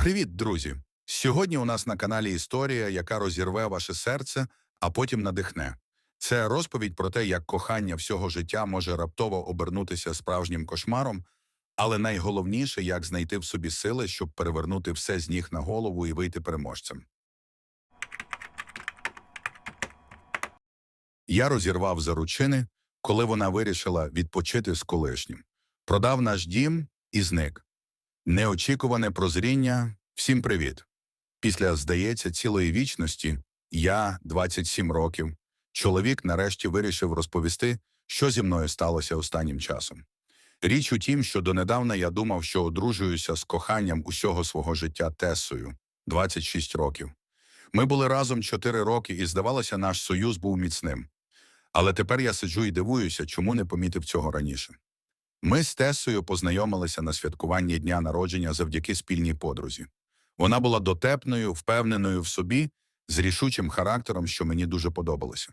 Привіт, друзі! Сьогодні у нас на каналі історія, яка розірве ваше серце, а потім надихне. Це розповідь про те, як кохання всього життя може раптово обернутися справжнім кошмаром, але найголовніше, як знайти в собі сили, щоб перевернути все з ніг на голову і вийти переможцем. Я розірвав заручини, коли вона вирішила відпочити з колишнім. Продав наш дім і зник. Неочікуване прозріння. Всім привіт. Після, здається, цілої вічності, я, 27 років, чоловік нарешті вирішив розповісти, що зі мною сталося останнім часом. Річ у тім, що донедавна я думав, що одружуюся з коханням усього свого життя Тесою, 26 років. Ми були разом 4 роки, і, здавалося, наш союз був міцним. Але тепер я сиджу і дивуюся, чому не помітив цього раніше. Ми з Тесою познайомилися на святкуванні дня народження завдяки спільній подрузі. Вона була дотепною, впевненою в собі, з рішучим характером, що мені дуже подобалося.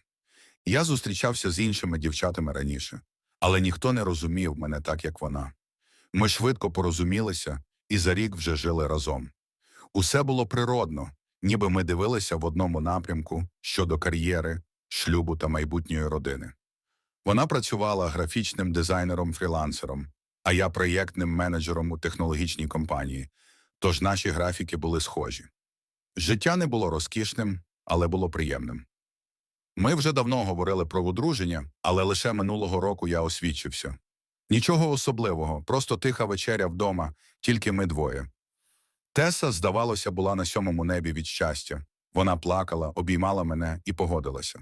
Я зустрічався з іншими дівчатами раніше, але ніхто не розумів мене так, як вона. Ми швидко порозумілися і за рік вже жили разом. Усе було природно, ніби ми дивилися в одному напрямку щодо кар'єри, шлюбу та майбутньої родини. Вона працювала графічним дизайнером-фрілансером, а я проєктним менеджером у технологічній компанії, тож наші графіки були схожі. Життя не було розкішним, але було приємним. Ми вже давно говорили про одруження, але лише минулого року я освідчився. Нічого особливого, просто тиха вечеря вдома, тільки ми двоє. Теса, здавалося, була на сьомому небі від щастя. Вона плакала, обіймала мене і погодилася.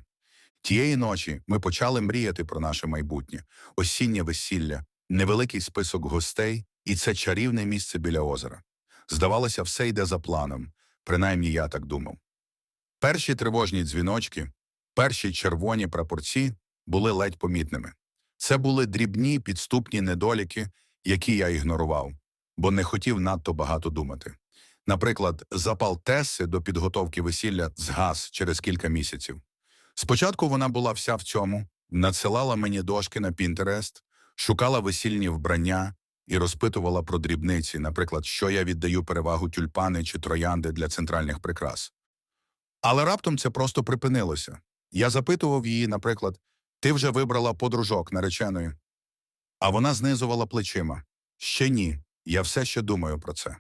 Тієї ночі ми почали мріяти про наше майбутнє, осіннє весілля, невеликий список гостей, і це чарівне місце біля озера. Здавалося, все йде за планом, принаймні я так думав. Перші тривожні дзвіночки, перші червоні прапорці були ледь помітними. Це були дрібні підступні недоліки, які я ігнорував, бо не хотів надто багато думати. Наприклад, запал Теси до підготовки весілля згас через кілька місяців. Спочатку вона була вся в цьому, надсилала мені дошки на Пінтерест, шукала весільні вбрання і розпитувала про дрібниці, наприклад, що я віддаю перевагу тюльпани чи троянди для центральних прикрас. Але раптом це просто припинилося. Я запитував її, наприклад, ти вже вибрала подружок нареченої. А вона знизувала плечима. Ще ні, я все ще думаю про це.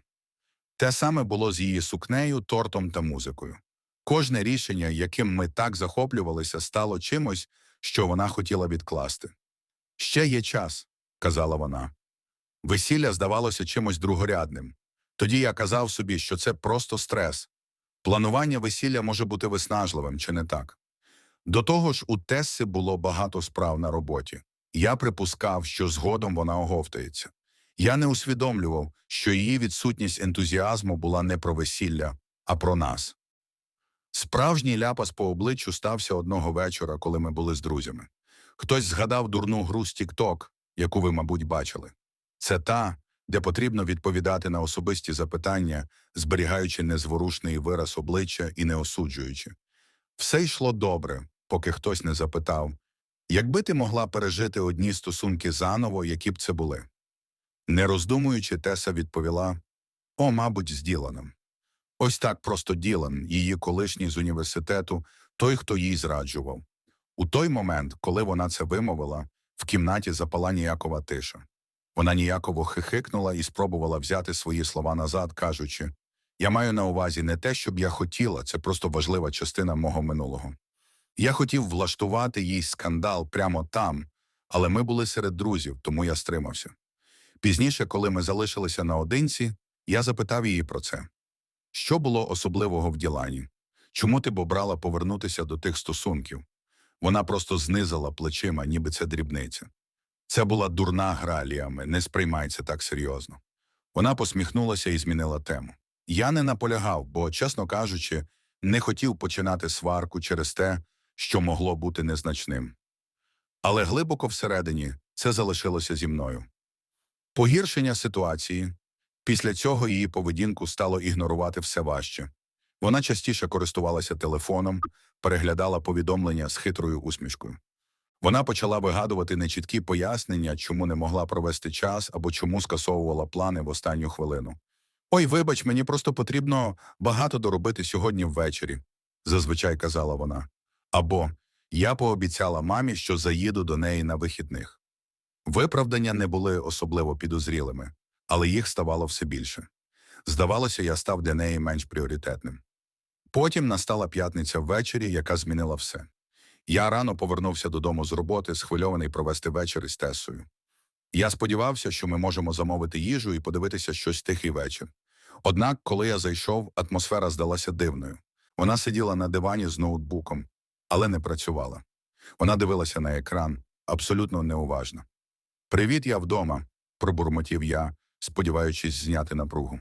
Те саме було з її сукнею, тортом та музикою. Кожне рішення, яким ми так захоплювалися, стало чимось, що вона хотіла відкласти. Ще є час, казала вона. Весілля здавалося чимось другорядним. Тоді я казав собі, що це просто стрес. Планування весілля може бути виснажливим, чи не так? До того ж, у Тесси було багато справ на роботі. Я припускав, що згодом вона оговтається. Я не усвідомлював, що її відсутність ентузіазму була не про весілля, а про нас. Справжній ляпас по обличчю стався одного вечора, коли ми були з друзями. Хтось згадав дурну гру з TikTok, яку ви, мабуть, бачили. Це та, де потрібно відповідати на особисті запитання, зберігаючи незворушний вираз обличчя і не осуджуючи. Все йшло добре, поки хтось не запитав, якби ти могла пережити одні стосунки заново, які б це були. Не роздумуючи, Теса відповіла О, мабуть, з Діланом. Ось так просто Ділан, її колишній з університету, той, хто їй зраджував. У той момент, коли вона це вимовила, в кімнаті запала ніякова тиша. Вона ніяково хихикнула і спробувала взяти свої слова назад, кажучи Я маю на увазі не те, щоб я хотіла, це просто важлива частина мого минулого. Я хотів влаштувати їй скандал прямо там, але ми були серед друзів, тому я стримався. Пізніше, коли ми залишилися наодинці, я запитав її про це. Що було особливого в Ділані? Чому ти б обрала повернутися до тих стосунків? Вона просто знизила плечима, ніби це дрібниця. Це була дурна гра, Ліаме, не сприймай це так серйозно. Вона посміхнулася і змінила тему. Я не наполягав, бо, чесно кажучи, не хотів починати сварку через те, що могло бути незначним. Але глибоко всередині це залишилося зі мною. Погіршення ситуації після цього її поведінку стало ігнорувати все важче. Вона частіше користувалася телефоном, переглядала повідомлення з хитрою усмішкою. Вона почала вигадувати нечіткі пояснення, чому не могла провести час або чому скасовувала плани в останню хвилину. Ой, вибач, мені просто потрібно багато доробити сьогодні ввечері, зазвичай казала вона. Або я пообіцяла мамі, що заїду до неї на вихідних. Виправдання не були особливо підозрілими, але їх ставало все більше. Здавалося, я став для неї менш пріоритетним. Потім настала п'ятниця ввечері, яка змінила все. Я рано повернувся додому з роботи, схвильований провести вечір із Тесою. Я сподівався, що ми можемо замовити їжу і подивитися щось тихий вечір. Однак, коли я зайшов, атмосфера здалася дивною. Вона сиділа на дивані з ноутбуком, але не працювала. Вона дивилася на екран, абсолютно неуважно. Привіт, я вдома, пробурмотів я, сподіваючись зняти напругу.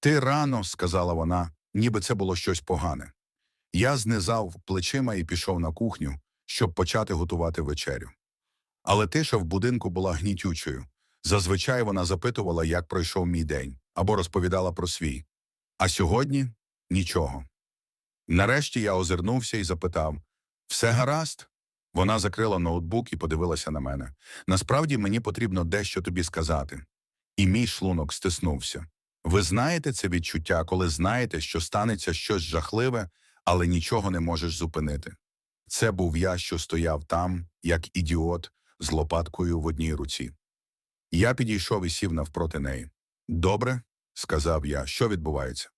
Ти рано, сказала вона, ніби це було щось погане. Я знизав плечима і пішов на кухню, щоб почати готувати вечерю. Але тиша в будинку була гнітючою. Зазвичай вона запитувала, як пройшов мій день, або розповідала про свій. А сьогодні нічого. Нарешті я озирнувся і запитав Все гаразд? Вона закрила ноутбук і подивилася на мене. Насправді мені потрібно дещо тобі сказати. І мій шлунок стиснувся. Ви знаєте це відчуття, коли знаєте, що станеться щось жахливе, але нічого не можеш зупинити. Це був я, що стояв там, як ідіот, з лопаткою в одній руці. Я підійшов і сів навпроти неї. Добре, сказав я, що відбувається.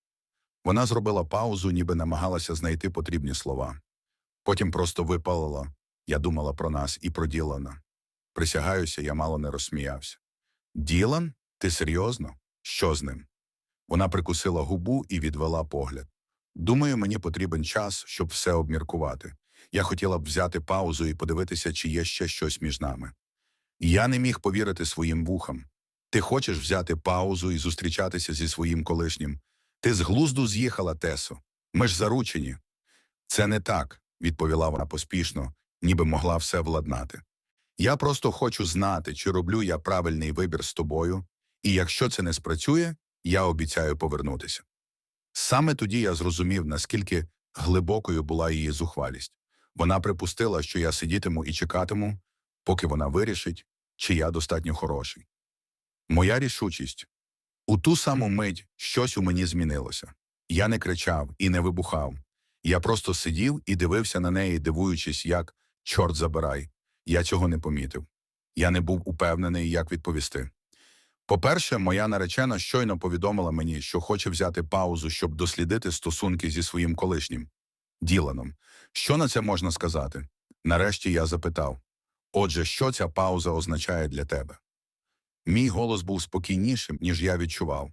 Вона зробила паузу, ніби намагалася знайти потрібні слова. Потім просто випалила. Я думала про нас і про Ділана. Присягаюся, я мало не розсміявся. Ділан? Ти серйозно? Що з ним? Вона прикусила губу і відвела погляд. Думаю, мені потрібен час, щоб все обміркувати. Я хотіла б взяти паузу і подивитися, чи є ще щось між нами. Я не міг повірити своїм вухам. Ти хочеш взяти паузу і зустрічатися зі своїм колишнім. Ти з глузду з'їхала, Тесо. Ми ж заручені. Це не так, відповіла вона поспішно, ніби могла все владнати. Я просто хочу знати, чи роблю я правильний вибір з тобою, і якщо це не спрацює, я обіцяю повернутися. Саме тоді я зрозумів, наскільки глибокою була її зухвалість. Вона припустила, що я сидітиму і чекатиму, поки вона вирішить, чи я достатньо хороший. Моя рішучість. У ту саму мить щось у мені змінилося. Я не кричав і не вибухав. Я просто сидів і дивився на неї, дивуючись, як чорт забирай. Я цього не помітив. Я не був упевнений, як відповісти. По-перше, моя наречена щойно повідомила мені, що хоче взяти паузу, щоб дослідити стосунки зі своїм колишнім Діланом. Що на це можна сказати? Нарешті я запитав Отже, що ця пауза означає для тебе? Мій голос був спокійнішим, ніж я відчував.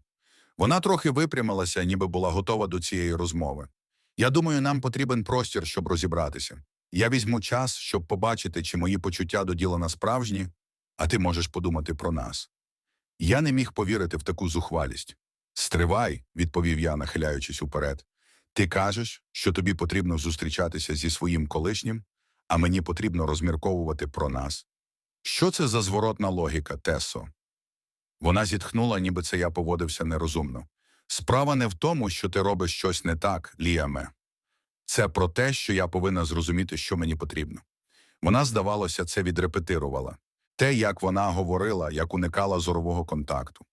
Вона трохи випрямилася, ніби була готова до цієї розмови. Я думаю, нам потрібен простір, щоб розібратися. Я візьму час, щоб побачити, чи мої почуття до Ділана справжні, а ти можеш подумати про нас. Я не міг повірити в таку зухвалість. Стривай, відповів я, нахиляючись уперед. Ти кажеш, що тобі потрібно зустрічатися зі своїм колишнім, а мені потрібно розмірковувати про нас. Що це за зворотна логіка, Тесо? Вона зітхнула, ніби це я поводився нерозумно. Справа не в тому, що ти робиш щось не так, Ліаме. Це про те, що я повинна зрозуміти, що мені потрібно. Вона, здавалося, це відрепетирувала. Те, як вона говорила, як уникала зорового контакту.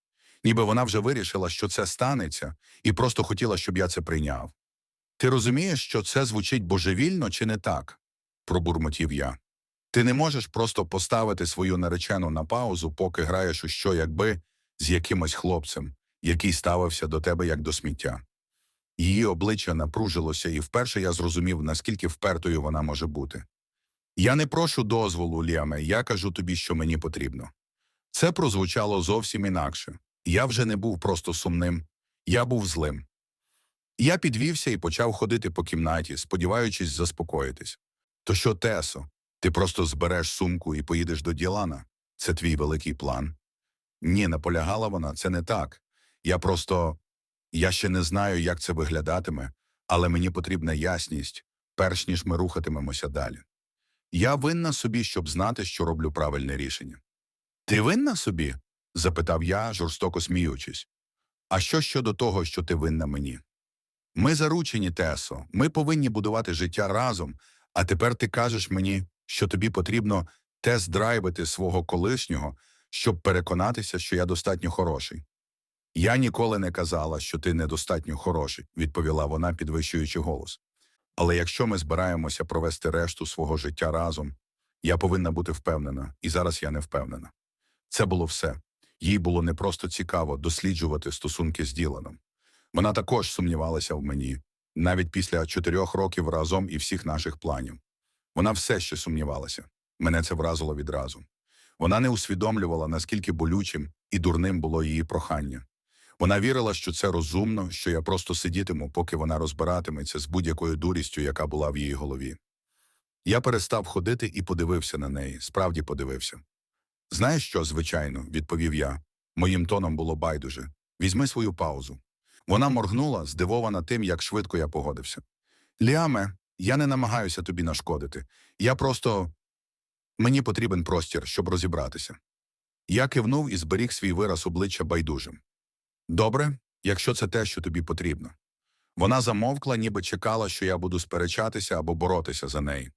Ніби вона вже вирішила, що це станеться, і просто хотіла, щоб я це прийняв. Ти розумієш, що це звучить божевільно чи не так? пробурмотів я. Ти не можеш просто поставити свою наречену на паузу, поки граєш у що, якби з якимось хлопцем, який ставився до тебе як до сміття. Її обличчя напружилося, і вперше я зрозумів, наскільки впертою вона може бути. Я не прошу дозволу, Ліаме, я кажу тобі, що мені потрібно. Це прозвучало зовсім інакше. Я вже не був просто сумним, я був злим. Я підвівся і почав ходити по кімнаті, сподіваючись заспокоїтись. То що, Тесо, ти просто збереш сумку і поїдеш до Ділана? Це твій великий план? Ні, наполягала вона, це не так. Я просто. Я ще не знаю, як це виглядатиме, але мені потрібна ясність, перш ніж ми рухатимемося далі. Я винна собі, щоб знати, що роблю правильне рішення. Ти винна собі? запитав я, жорстоко сміючись. А що щодо того, що ти винна мені? Ми заручені, Тесо, ми повинні будувати життя разом, а тепер ти кажеш мені, що тобі потрібно тест-драйвити свого колишнього, щоб переконатися, що я достатньо хороший. Я ніколи не казала, що ти недостатньо хороший, відповіла вона, підвищуючи голос. Але якщо ми збираємося провести решту свого життя разом, я повинна бути впевнена, і зараз я не впевнена. Це було все. Їй було не просто цікаво досліджувати стосунки з Діланом. Вона також сумнівалася в мені, навіть після чотирьох років разом і всіх наших планів. Вона все ще сумнівалася. Мене це вразило відразу. Вона не усвідомлювала, наскільки болючим і дурним було її прохання. Вона вірила, що це розумно, що я просто сидітиму, поки вона розбиратиметься з будь-якою дурістю, яка була в її голові. Я перестав ходити і подивився на неї, справді подивився. Знаєш що, звичайно, відповів я. Моїм тоном було байдуже. Візьми свою паузу. Вона моргнула, здивована тим, як швидко я погодився. Ліаме, я не намагаюся тобі нашкодити. Я просто. Мені потрібен простір, щоб розібратися. Я кивнув і зберіг свій вираз обличчя байдужим. Добре, якщо це те, що тобі потрібно. Вона замовкла, ніби чекала, що я буду сперечатися або боротися за неї.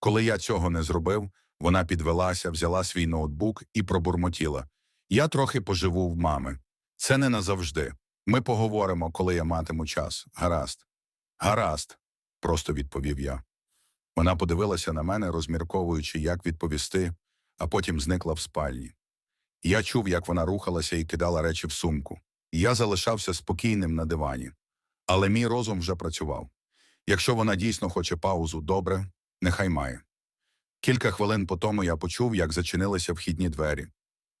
Коли я цього не зробив, вона підвелася, взяла свій ноутбук і пробурмотіла. Я трохи поживу в мами. Це не назавжди. Ми поговоримо, коли я матиму час. Гаразд. Гаразд, просто відповів я. Вона подивилася на мене, розмірковуючи, як відповісти, а потім зникла в спальні. Я чув, як вона рухалася і кидала речі в сумку. Я залишався спокійним на дивані. Але мій розум вже працював. Якщо вона дійсно хоче паузу, добре, нехай має. Кілька хвилин по тому я почув, як зачинилися вхідні двері.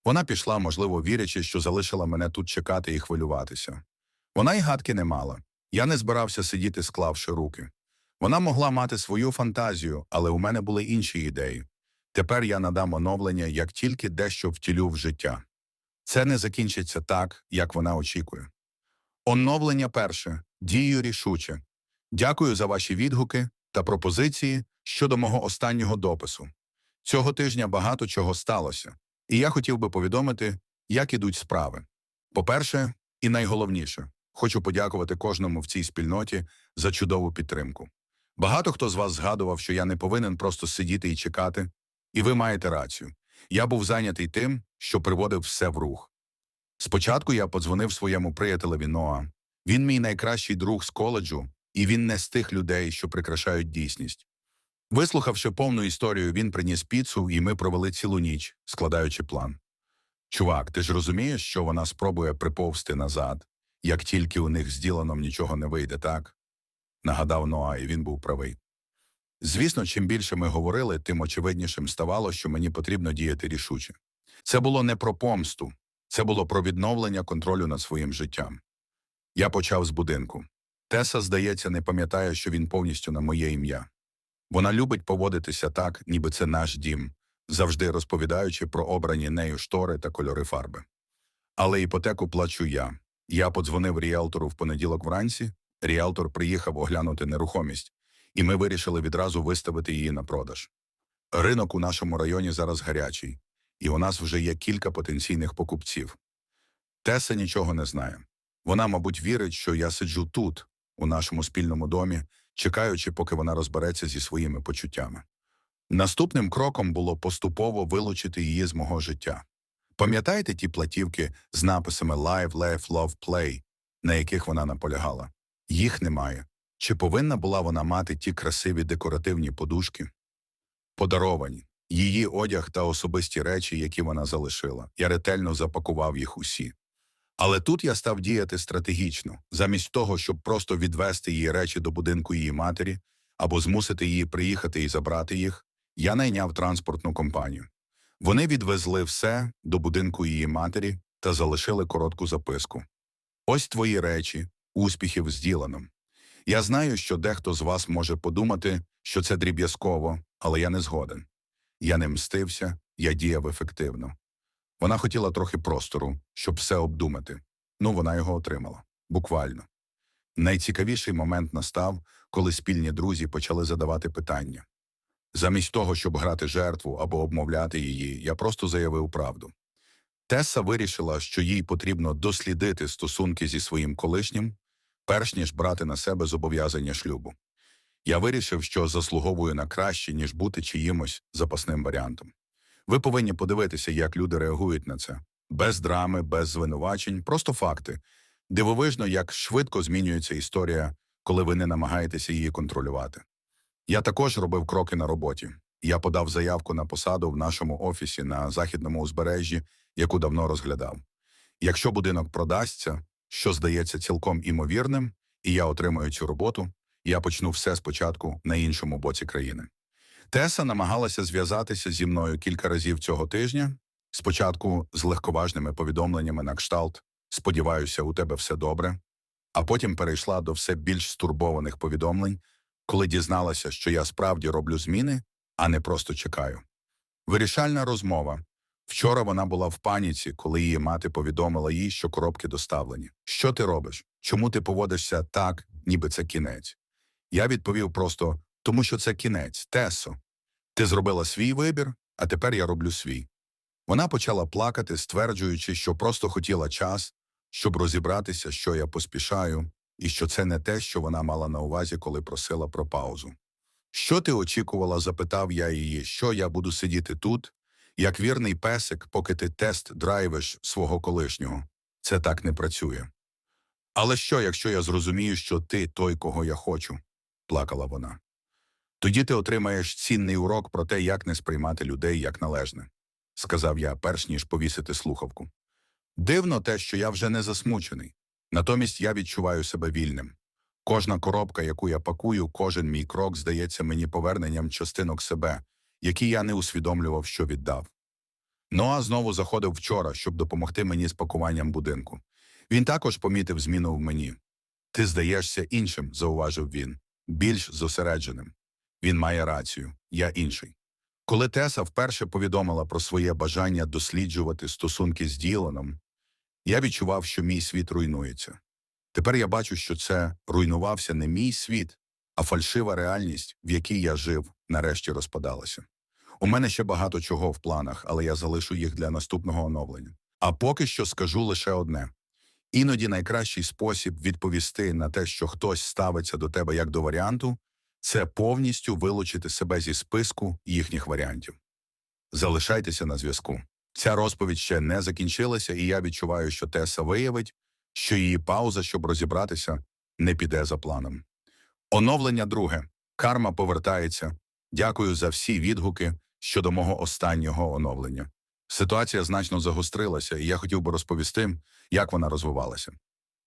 Вона пішла, можливо, вірячи, що залишила мене тут чекати і хвилюватися. Вона й гадки не мала. Я не збирався сидіти, склавши руки. Вона могла мати свою фантазію, але у мене були інші ідеї. Тепер я надам оновлення, як тільки дещо втілю в життя. Це не закінчиться так, як вона очікує. Оновлення перше. Дію рішуче. Дякую за ваші відгуки та пропозиції щодо мого останнього допису. Цього тижня багато чого сталося, і я хотів би повідомити, як ідуть справи. По-перше, і найголовніше, хочу подякувати кожному в цій спільноті за чудову підтримку. Багато хто з вас згадував, що я не повинен просто сидіти і чекати, і ви маєте рацію. Я був зайнятий тим, що приводив все в рух. Спочатку я подзвонив своєму приятелеві Ноа. Він мій найкращий друг з коледжу, і він не з тих людей, що прикрашають дійсність. Вислухавши повну історію, він приніс піцу, і ми провели цілу ніч, складаючи план. Чувак, ти ж розумієш, що вона спробує приповзти назад, як тільки у них з Діланом нічого не вийде, так? Нагадав Ноа, і він був правий. Звісно, чим більше ми говорили, тим очевиднішим ставало, що мені потрібно діяти рішуче. Це було не про помсту, це було про відновлення контролю над своїм життям. Я почав з будинку. Теса, здається, не пам'ятає, що він повністю на моє ім'я. Вона любить поводитися так, ніби це наш дім, завжди розповідаючи про обрані нею штори та кольори фарби. Але іпотеку плачу я. Я подзвонив ріелтору в понеділок вранці, ріелтор приїхав оглянути нерухомість, і ми вирішили відразу виставити її на продаж. Ринок у нашому районі зараз гарячий, і у нас вже є кілька потенційних покупців. Теса нічого не знає. Вона, мабуть, вірить, що я сиджу тут, у нашому спільному домі, чекаючи, поки вона розбереться зі своїми почуттями. Наступним кроком було поступово вилучити її з мого життя. Пам'ятаєте ті платівки з написами Live, Laugh, Love, Play, на яких вона наполягала? Їх немає. Чи повинна була вона мати ті красиві декоративні подушки? Подаровані. Її одяг та особисті речі, які вона залишила. Я ретельно запакував їх усі. Але тут я став діяти стратегічно, замість того, щоб просто відвести її речі до будинку її матері або змусити її приїхати і забрати їх, я найняв транспортну компанію. Вони відвезли все до будинку її матері та залишили коротку записку. Ось твої речі, успіхів з Діланом. Я знаю, що дехто з вас може подумати, що це дріб'язково, але я не згоден. Я не мстився, я діяв ефективно. Вона хотіла трохи простору, щоб все обдумати. Ну, вона його отримала. Буквально. Найцікавіший момент настав, коли спільні друзі почали задавати питання. Замість того, щоб грати жертву або обмовляти її, я просто заявив правду. Теса вирішила, що їй потрібно дослідити стосунки зі своїм колишнім, перш ніж брати на себе зобов'язання шлюбу. Я вирішив, що заслуговую на краще, ніж бути чиїмось запасним варіантом. Ви повинні подивитися, як люди реагують на це. Без драми, без звинувачень, просто факти. Дивовижно, як швидко змінюється історія, коли ви не намагаєтеся її контролювати. Я також робив кроки на роботі. Я подав заявку на посаду в нашому офісі на західному узбережжі, яку давно розглядав. Якщо будинок продасться, що здається цілком імовірним, і я отримаю цю роботу, я почну все спочатку на іншому боці країни. Теса намагалася зв'язатися зі мною кілька разів цього тижня, спочатку з легковажними повідомленнями на кшталт Сподіваюся, у тебе все добре, а потім перейшла до все більш стурбованих повідомлень, коли дізналася, що я справді роблю зміни, а не просто чекаю. Вирішальна розмова. Вчора вона була в паніці, коли її мати повідомила їй, що коробки доставлені. Що ти робиш? Чому ти поводишся так, ніби це кінець? Я відповів просто тому, що це кінець, Тесо. Ти зробила свій вибір, а тепер я роблю свій. Вона почала плакати, стверджуючи, що просто хотіла час, щоб розібратися, що я поспішаю, і що це не те, що вона мала на увазі, коли просила про паузу. Що ти очікувала? запитав я її, що я буду сидіти тут, як вірний песик, поки ти тест драйвиш свого колишнього. Це так не працює. Але що, якщо я зрозумію, що ти той, кого я хочу? Плакала вона. Тоді ти отримаєш цінний урок про те, як не сприймати людей як належне, сказав я, перш ніж повісити слухавку. Дивно те, що я вже не засмучений. Натомість я відчуваю себе вільним. Кожна коробка, яку я пакую, кожен мій крок здається мені поверненням частинок себе, які я не усвідомлював, що віддав. Ноа знову заходив вчора, щоб допомогти мені з пакуванням будинку. Він також помітив зміну в мені. Ти здаєшся іншим, зауважив він, більш зосередженим. Він має рацію, я інший. Коли Теса вперше повідомила про своє бажання досліджувати стосунки з Діланом, я відчував, що мій світ руйнується. Тепер я бачу, що це руйнувався не мій світ, а фальшива реальність, в якій я жив, нарешті розпадалася. У мене ще багато чого в планах, але я залишу їх для наступного оновлення. А поки що скажу лише одне: іноді найкращий спосіб відповісти на те, що хтось ставиться до тебе як до варіанту, це повністю вилучити себе зі списку їхніх варіантів. Залишайтеся на зв'язку. Ця розповідь ще не закінчилася, і я відчуваю, що Теса виявить, що її пауза, щоб розібратися, не піде за планом. Оновлення друге. Карма повертається. Дякую за всі відгуки щодо мого останнього оновлення. Ситуація значно загострилася, і я хотів би розповісти, як вона розвивалася.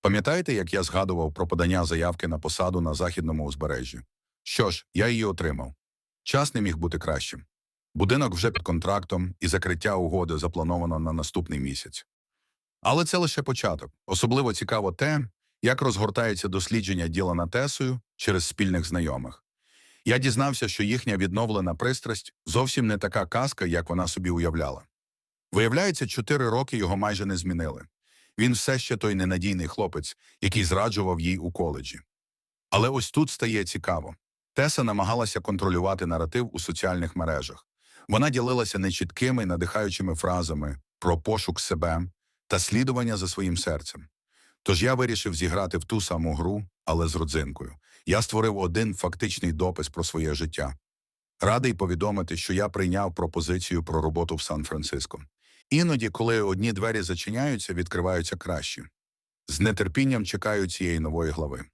Пам'ятаєте, як я згадував про подання заявки на посаду на західному узбережжі? Що ж, я її отримав. Час не міг бути кращим. Будинок вже під контрактом, і закриття угоди заплановано на наступний місяць. Але це лише початок. Особливо цікаво те, як розгортається дослідження Ділана Тесою через спільних знайомих. Я дізнався, що їхня відновлена пристрасть зовсім не така казка, як вона собі уявляла. Виявляється, чотири роки його майже не змінили. Він все ще той ненадійний хлопець, який зраджував їй у коледжі. Але ось тут стає цікаво. Теса намагалася контролювати наратив у соціальних мережах. Вона ділилася нечіткими, надихаючими фразами про пошук себе та слідування за своїм серцем. Тож я вирішив зіграти в ту саму гру, але з родзинкою. Я створив один фактичний допис про своє життя. Радий повідомити, що я прийняв пропозицію про роботу в Сан-Франциско. Іноді, коли одні двері зачиняються, відкриваються кращі. З нетерпінням чекаю цієї нової глави.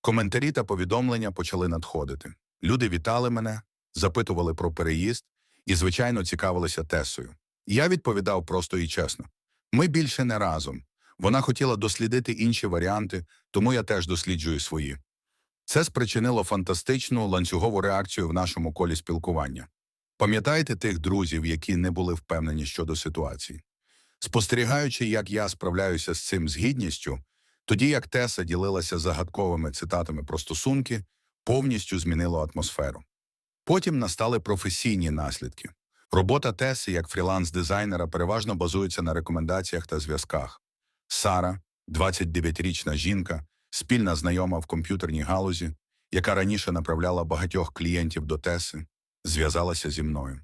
Коментарі та повідомлення почали надходити. Люди вітали мене, запитували про переїзд і, звичайно, цікавилися Тесою. Я відповідав просто і чесно. Ми більше не разом. Вона хотіла дослідити інші варіанти, тому я теж досліджую свої. Це спричинило фантастичну ланцюгову реакцію в нашому колі спілкування. Пам'ятаєте тих друзів, які не були впевнені щодо ситуації? Спостерігаючи, як я справляюся з цим з гідністю, тоді як Теса ділилася загадковими цитатами про стосунки, повністю змінило атмосферу. Потім настали професійні наслідки. Робота Теси як фріланс-дизайнера переважно базується на рекомендаціях та зв'язках. Сара, 29-річна жінка, спільна знайома в комп'ютерній галузі, яка раніше направляла багатьох клієнтів до Теси, зв'язалася зі мною.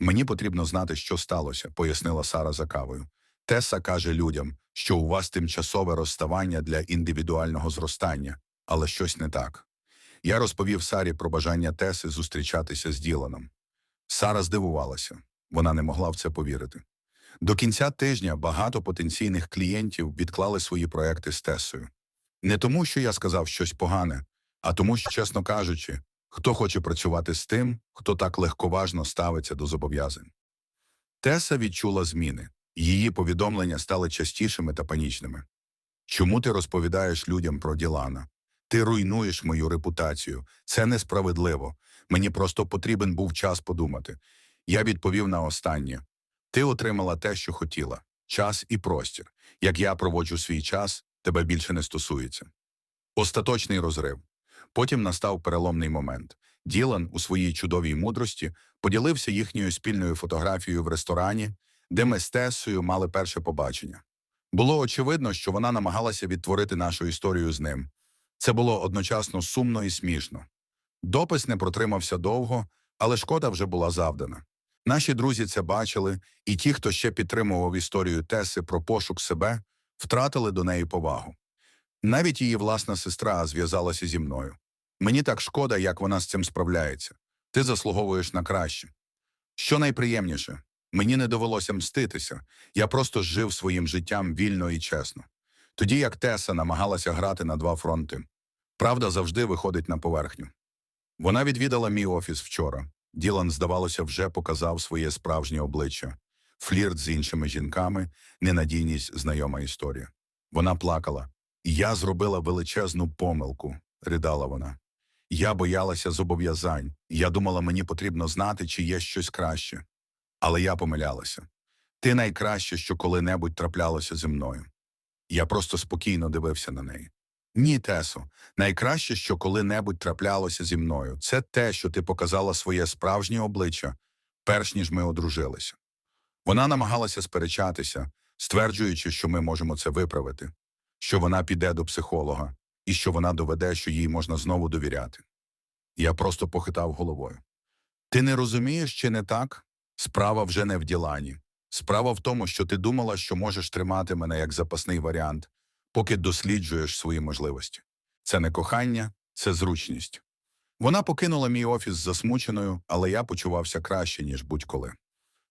Мені потрібно знати, що сталося, пояснила Сара за кавою. Теса каже людям, що у вас тимчасове розставання для індивідуального зростання, але щось не так. Я розповів Сарі про бажання Теси зустрічатися з Діланом. Сара здивувалася, вона не могла в це повірити. До кінця тижня багато потенційних клієнтів відклали свої проекти з Тесою. Не тому, що я сказав щось погане, а тому, що, чесно кажучи, хто хоче працювати з тим, хто так легковажно ставиться до зобов'язань. Теса відчула зміни. Її повідомлення стали частішими та панічними. Чому ти розповідаєш людям про Ділана? Ти руйнуєш мою репутацію. Це несправедливо. Мені просто потрібен був час подумати. Я відповів на останнє. Ти отримала те, що хотіла час і простір. Як я проводжу свій час, тебе більше не стосується. Остаточний розрив. Потім настав переломний момент. Ділан у своїй чудовій мудрості поділився їхньою спільною фотографією в ресторані, де ми з Тесою мали перше побачення. Було очевидно, що вона намагалася відтворити нашу історію з ним. Це було одночасно сумно і смішно. Допис не протримався довго, але шкода вже була завдана. Наші друзі це бачили, і ті, хто ще підтримував історію Теси про пошук себе, втратили до неї повагу. Навіть її власна сестра зв'язалася зі мною. Мені так шкода, як вона з цим справляється. Ти заслуговуєш на краще. Що найприємніше, мені не довелося мститися, я просто жив своїм життям вільно і чесно. Тоді як Теса намагалася грати на два фронти. Правда завжди виходить на поверхню. Вона відвідала мій офіс вчора. Ділан, здавалося, вже показав своє справжнє обличчя. Флірт з іншими жінками, ненадійність, знайома історія. Вона плакала. Я зробила величезну помилку, ридала вона. Я боялася зобов'язань. Я думала, мені потрібно знати, чи є щось краще. Але я помилялася. Ти найкраще, що коли-небудь траплялося зі мною. Я просто спокійно дивився на неї. Ні, Тесо, найкраще, що коли-небудь траплялося зі мною, це те, що ти показала своє справжнє обличчя, перш ніж ми одружилися. Вона намагалася сперечатися, стверджуючи, що ми можемо це виправити, що вона піде до психолога і що вона доведе, що їй можна знову довіряти. Я просто похитав головою. Ти не розумієш, чи не так? Справа вже не в Ділані. Справа в тому, що ти думала, що можеш тримати мене як запасний варіант, поки досліджуєш свої можливості. Це не кохання, це зручність. Вона покинула мій офіс засмученою, але я почувався краще, ніж будь-коли.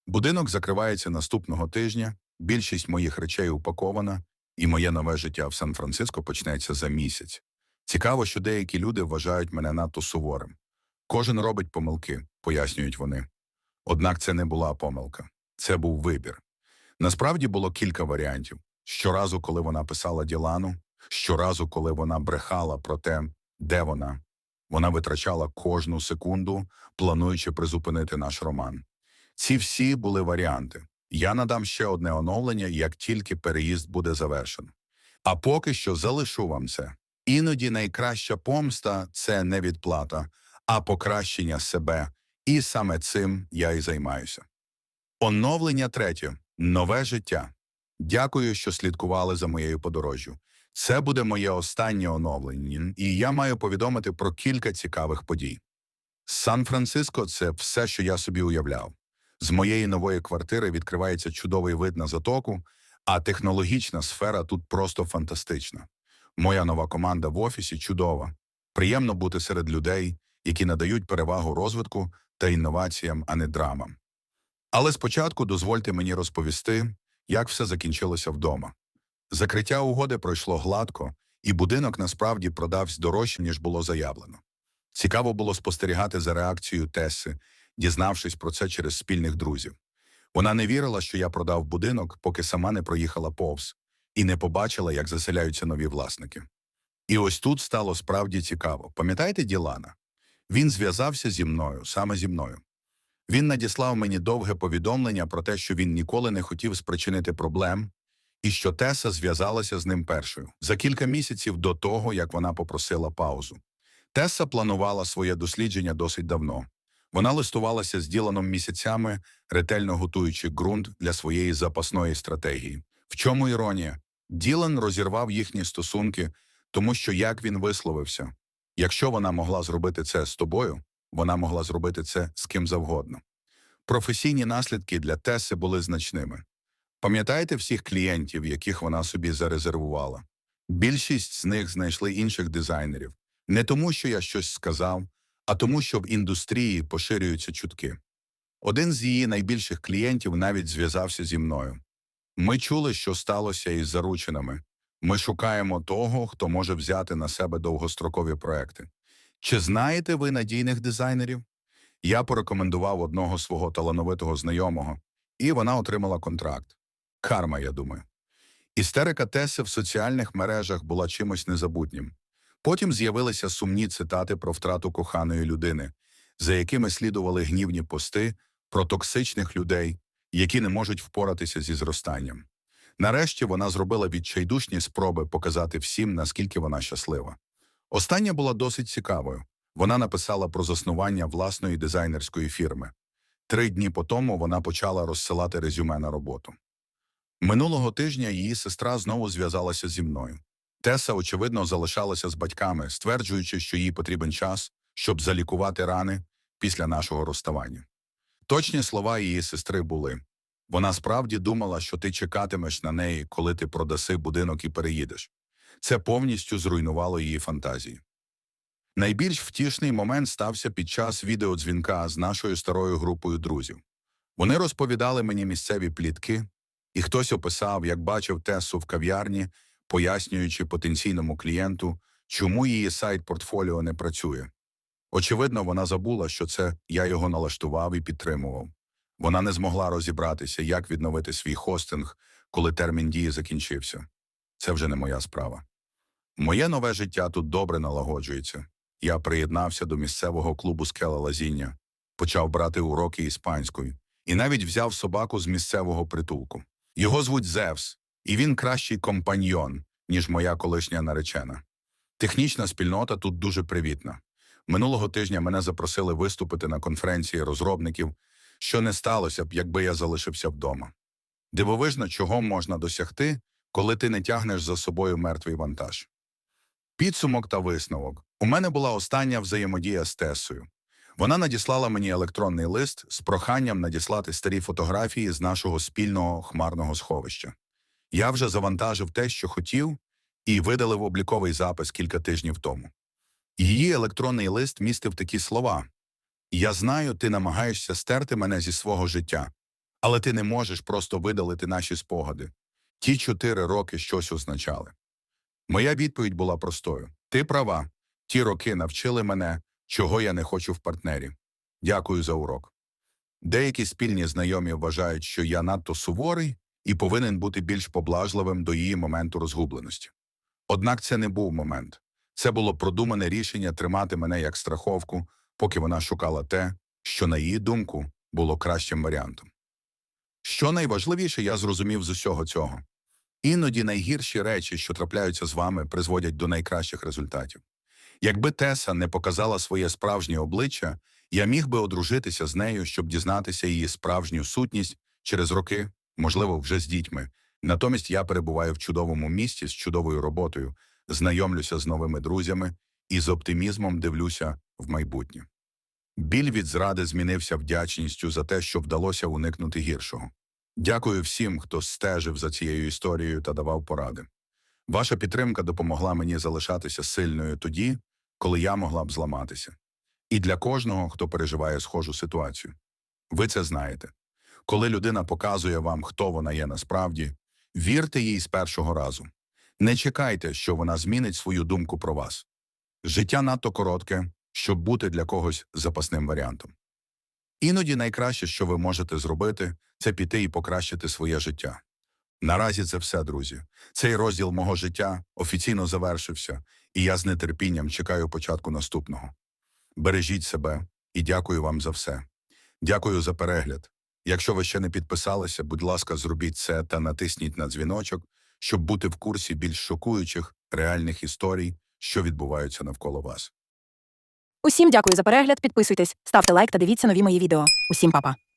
Будинок закривається наступного тижня, більшість моїх речей упакована, і моє нове життя в Сан-Франциско почнеться за місяць. Цікаво, що деякі люди вважають мене надто суворим. Кожен робить помилки, пояснюють вони. Однак це не була помилка, це був вибір. Насправді було кілька варіантів. Щоразу, коли вона писала Ділану, щоразу, коли вона брехала про те, де вона, вона витрачала кожну секунду, плануючи призупинити наш роман. Ці всі були варіанти. Я надам ще одне оновлення, як тільки переїзд буде завершено. А поки що залишу вам це. Іноді найкраща помста це не відплата, а покращення себе. І саме цим я і займаюся. Оновлення третє. Нове життя. Дякую, що слідкували за моєю подорожжю. Це буде моє останнє оновлення, і я маю повідомити про кілька цікавих подій. Сан-Франциско це все, що я собі уявляв. З моєї нової квартири відкривається чудовий вид на затоку, а технологічна сфера тут просто фантастична. Моя нова команда в офісі чудова. Приємно бути серед людей, які надають перевагу розвитку та інноваціям, а не драмам. Але спочатку дозвольте мені розповісти, як все закінчилося вдома. Закриття угоди пройшло гладко, і будинок насправді продався дорожче, ніж було заявлено. Цікаво було спостерігати за реакцією Теси, дізнавшись про це через спільних друзів. Вона не вірила, що я продав будинок, поки сама не проїхала повз, і не побачила, як заселяються нові власники. І ось тут стало справді цікаво. Пам'ятаєте Ділана? Він зв'язався зі мною, саме зі мною. Він надіслав мені довге повідомлення про те, що він ніколи не хотів спричинити проблем, і що Теса зв'язалася з ним першою за кілька місяців до того, як вона попросила паузу. Теса планувала своє дослідження досить давно. Вона листувалася з Діланом місяцями, ретельно готуючи ґрунт для своєї запасної стратегії. В чому іронія? Ділан розірвав їхні стосунки, тому що, як він висловився, якщо вона могла зробити це з тобою, вона могла зробити це з ким завгодно. Професійні наслідки для Теси були значними. Пам'ятаєте всіх клієнтів, яких вона собі зарезервувала? Більшість з них знайшли інших дизайнерів. Не тому, що я щось сказав, а тому, що в індустрії поширюються чутки. Один з її найбільших клієнтів навіть зв'язався зі мною. Ми чули, що сталося із зарученими. Ми шукаємо того, хто може взяти на себе довгострокові проекти. Чи знаєте ви надійних дизайнерів? Я порекомендував одного свого талановитого знайомого, і вона отримала контракт. Карма, я думаю. Істерика Теси в соціальних мережах була чимось незабутнім. Потім з'явилися сумні цитати про втрату коханої людини, за якими слідували гнівні пости про токсичних людей, які не можуть впоратися зі зростанням. Нарешті вона зробила відчайдушні спроби показати всім, наскільки вона щаслива. Остання була досить цікавою. Вона написала про заснування власної дизайнерської фірми. Три дні по тому вона почала розсилати резюме на роботу. Минулого тижня її сестра знову зв'язалася зі мною. Теса, очевидно, залишалася з батьками, стверджуючи, що їй потрібен час, щоб залікувати рани після нашого розставання. Точні слова її сестри були вона справді думала, що ти чекатимеш на неї, коли ти продаси будинок і переїдеш. Це повністю зруйнувало її фантазії. Найбільш втішний момент стався під час відеодзвінка з нашою старою групою друзів. Вони розповідали мені місцеві плітки, і хтось описав, як бачив Тесу в кав'ярні, пояснюючи потенційному клієнту, чому її сайт портфоліо не працює. Очевидно, вона забула, що це я його налаштував і підтримував. Вона не змогла розібратися, як відновити свій хостинг, коли термін дії закінчився. Це вже не моя справа. Моє нове життя тут добре налагоджується. Я приєднався до місцевого клубу скела лазіння, почав брати уроки іспанської і навіть взяв собаку з місцевого притулку. Його звуть Зевс, і він кращий компаньйон, ніж моя колишня наречена. Технічна спільнота тут дуже привітна. Минулого тижня мене запросили виступити на конференції розробників, що не сталося б, якби я залишився вдома. Дивовижно, чого можна досягти, коли ти не тягнеш за собою мертвий вантаж. Підсумок та висновок. У мене була остання взаємодія з Тесою. Вона надіслала мені електронний лист з проханням надіслати старі фотографії з нашого спільного хмарного сховища. Я вже завантажив те, що хотів, і видалив обліковий запис кілька тижнів тому. Її електронний лист містив такі слова Я знаю, ти намагаєшся стерти мене зі свого життя, але ти не можеш просто видалити наші спогади. Ті чотири роки щось означали. Моя відповідь була простою: ти права, ті роки навчили мене, чого я не хочу в партнері. Дякую за урок. Деякі спільні знайомі вважають, що я надто суворий і повинен бути більш поблажливим до її моменту розгубленості. Однак це не був момент. Це було продумане рішення тримати мене як страховку, поки вона шукала те, що, на її думку, було кращим варіантом. Що найважливіше, я зрозумів з усього цього. Іноді найгірші речі, що трапляються з вами, призводять до найкращих результатів. Якби Теса не показала своє справжнє обличчя, я міг би одружитися з нею, щоб дізнатися її справжню сутність через роки, можливо, вже з дітьми. Натомість я перебуваю в чудовому місті з чудовою роботою, знайомлюся з новими друзями і з оптимізмом дивлюся в майбутнє. Біль від зради змінився вдячністю за те, що вдалося уникнути гіршого. Дякую всім, хто стежив за цією історією та давав поради. Ваша підтримка допомогла мені залишатися сильною тоді, коли я могла б зламатися. І для кожного, хто переживає схожу ситуацію. Ви це знаєте. Коли людина показує вам, хто вона є насправді, вірте їй з першого разу. Не чекайте, що вона змінить свою думку про вас. Життя надто коротке, щоб бути для когось запасним варіантом. Іноді найкраще, що ви можете зробити, це піти і покращити своє життя. Наразі це все, друзі. Цей розділ мого життя офіційно завершився, і я з нетерпінням чекаю початку наступного. Бережіть себе і дякую вам за все. Дякую за перегляд. Якщо ви ще не підписалися, будь ласка, зробіть це та натисніть на дзвіночок, щоб бути в курсі більш шокуючих реальних історій, що відбуваються навколо вас. Усім дякую за перегляд, підписуйтесь, ставте лайк та дивіться нові мої відео. Усім па-па.